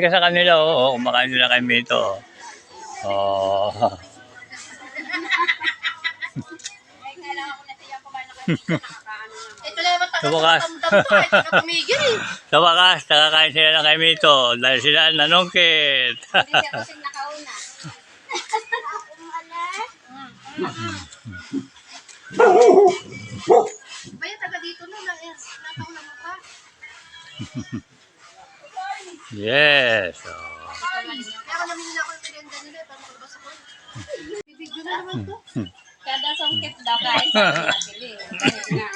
Tumingin ka sa kanila, oo. Kumakain sila kay Mito. Oh. Lang yung Sa wakas. Sa wakas, nakakain sila ng kay Mito dahil sila nanungkit. Hindi siya kasing nakauna. Baya taga dito no. Na, eh, mo pa. Yes. Oh. Nila ako yung merienda nila. Para makalabas ako. Bibigyo na naman to. Kada sungkit daw kain sa nga,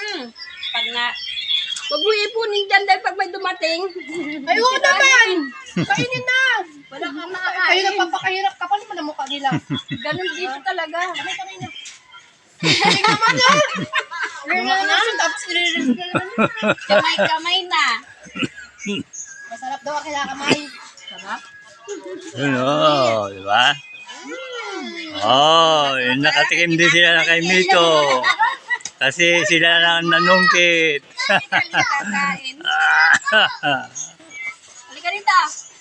pag na, Huwag mo ipunin dyan dahil pag may dumating. Ay, oo naman! Kainin na! Wala kang Kayo makakain. nagpapakahirap ka pa naman ang mukha nila. Ganun dito talaga. Kamay, kamay na. Kamay naman na! Kamay naman, tapos nire-rest na naman. Kamay-kamay na. Masarap daw ang kinakamay. Sarap? Yun, oh, di ba? Oh, yun, nakatikim din sila ng kay Mito. Kasi sila lang nanungkit. Halika rito.